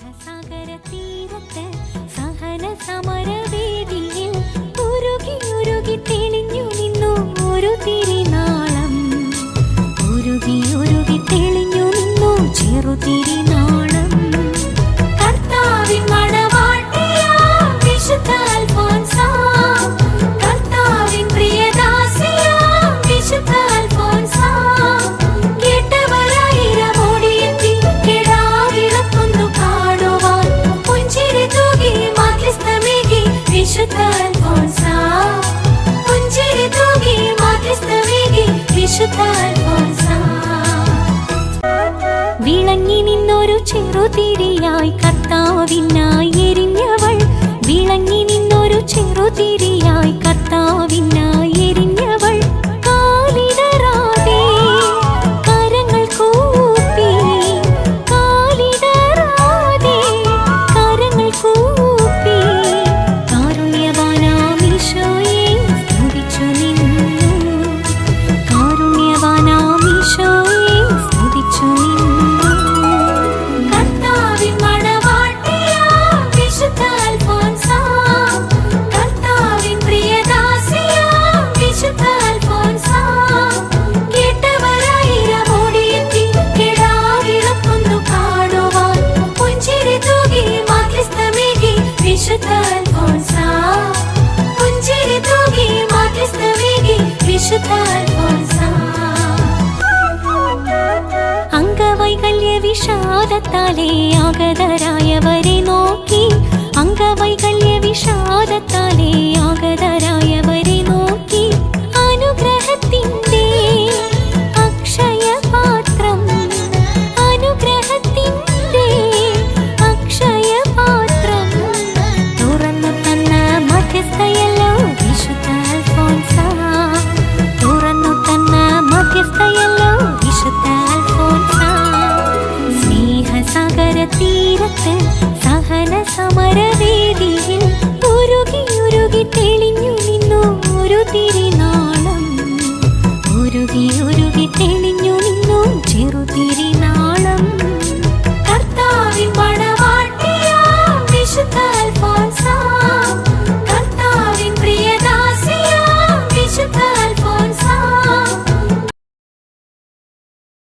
സ്നേഹസാഗര തീരത്ത് സഹന സമരവീര വിളങ്ങി നിന്നൊരു ചെറുതിരിയായി കർത്താവിനായി அவைகள் விஷாதத்தாலே ஆகதராயவரே. समर